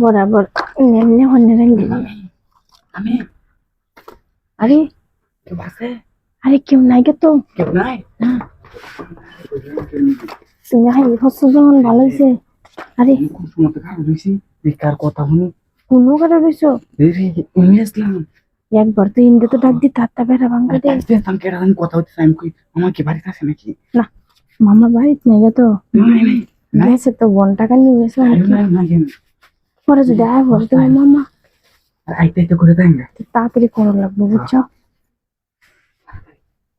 বরাবর নেমনে রেঙ্গি আমি? আরে? কেউ আছে? আরে কেউ নাই গে তো। কেউ নাই? তুমি হাই হচ্ছে যখন ভালো হয়েছে আরে। কোন সময় কথা শুনি। কোনো কারও আসলাম। একবার তো ইন্দে তো ডাক দি তাত্তা বেড়া ভাঙ্গা দে। কথা হচ্ছে আমি কই আমার কি বাড়িতে আছে নাকি? না মামা বাড়িতে নেই গে তো। গেছে তো বোন টাকা নিয়ে গেছে। পরে যদি আয় বলে তোমার মামা। আইতে করে দেন না। তাড়াতাড়ি করো লাগবে বুঝছ?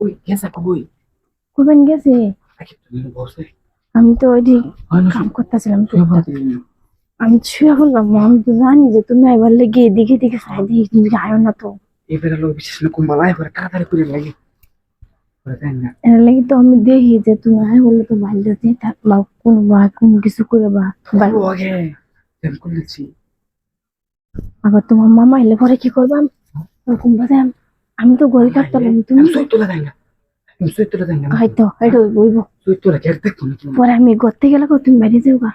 ওই গেছে কই? করবেন গেছে? আগে তুমি বসে। আমি তো ওই দিক কাম করতেছিলাম আমি ছুঁয়ে বললাম আমি তো জানি যে তুমি এবার লেগে এদিকে দিকে সাইড দিয়ে তুমি আয়ো না তো। এবারে লোক বিশেষ করে তাড়াতাড়ি লাগে। এর লাগি তো আমি দেখি যে তুমি আয় বললে তো বাইরে দিয়ে থাকবা কোনো বা কোনো কিছু করে বা আবার তোমার মামা এলে পরে কি করবাম ওরকম বাজে আম- তো গড়ি কাটতাম তুমি হয়তো বইব। পরে আমি গেলে তুমি বাইরে যাও গা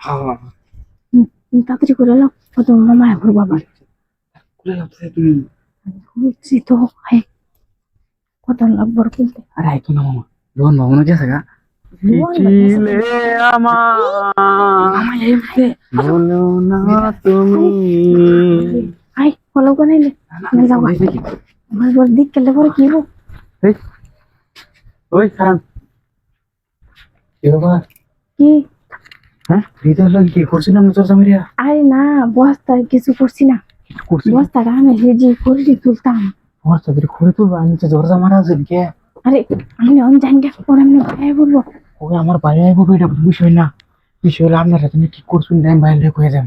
হ্যাঁ তাড়াতাড়ি করে ও তোমার মামা এখন বাবা। তুমি তো হাই কত লাগবো কিনতে আরে আইতো না মামা। লোন ভাবনা গেছে গা? আমার। মামা এইতে বলো না তুমি। হাই ফলো করে নিলে না যাও আমার বড় দিক গেলে পরে কি হব এই, ওই খারাপ কি বাবা কি? হ্যাঁ? লোক কি করছিলাম না চর্চা মারিয়া আরে না বস্তা কিছু করছি না। করছি বস্তাটা আমি হেজি করে তুলতাম। ওর চাকরি করে তো আমি তো জোরজা মারা আছে কে আরে আমি অন জানি না পরে আমি ভাই বলব ওই আমার বাইরে আইব এটা বিষয় না বিষয় হলো আপনারা তুমি কি করছেন আমি বাইরে কয়ে যান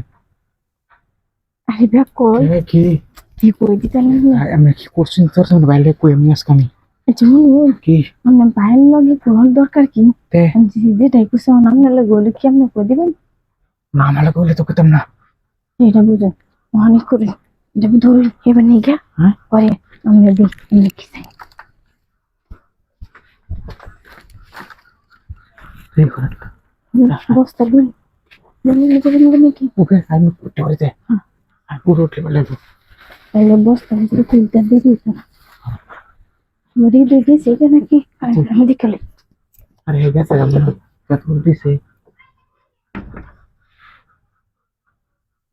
আরে ব্যাগ কই কি কি কই দিতে না আমি কি করছেন চর্চা বাইরে কই আমি আজকে আমি কি মানে ভাইয়ের লগে কোন দরকার কি আমি যেটাই লগে কি আপনি কই দিবেন না আমার কইলে তো কইতাম না এটা বুঝেন অনেক করে এটা ধরে এবার নিয়ে গিয়া হ্যাঁ? পরে আমরা দিই লিখি যাই এই করে বস্তা বলি? ওকে আমি উঠতে পারিতে হ্যাঁ। পুরো উঠতে পারলে তাহলে বস্তা ভিতরে তুলতে দিয়ে দিত মরি দিয়ে দিয়েছে এটা নাকি? আমি দেখালে আরে গেছে আমার কত দিছে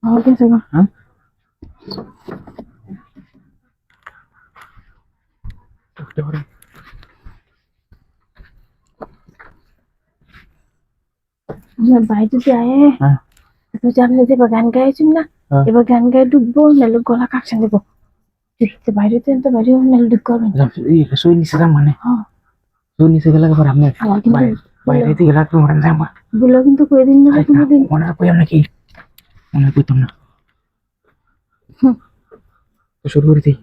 আমার কাছে হ্যাঁ? ভাই যদি আয়ে হ্যাঁ। যে গান গাইছেন না হ্যাঁ। এবার গান গায়ে ডুববো নাহলে গলা কাকসান দেবো। যদি বাইরে তেন তো বাইরে নাহলে ডুব করবেন এই নিচে যাম মানে। হ্যাঁ। সই নিচে গেলে আপনি কিন্তু বাইরে বাইরে দিয়ে গেলে তুমি মরেন যাম বলো কিন্তু কই দিন না কোনো দিন মনে মনে কইতাম না। শুরু করে দিই।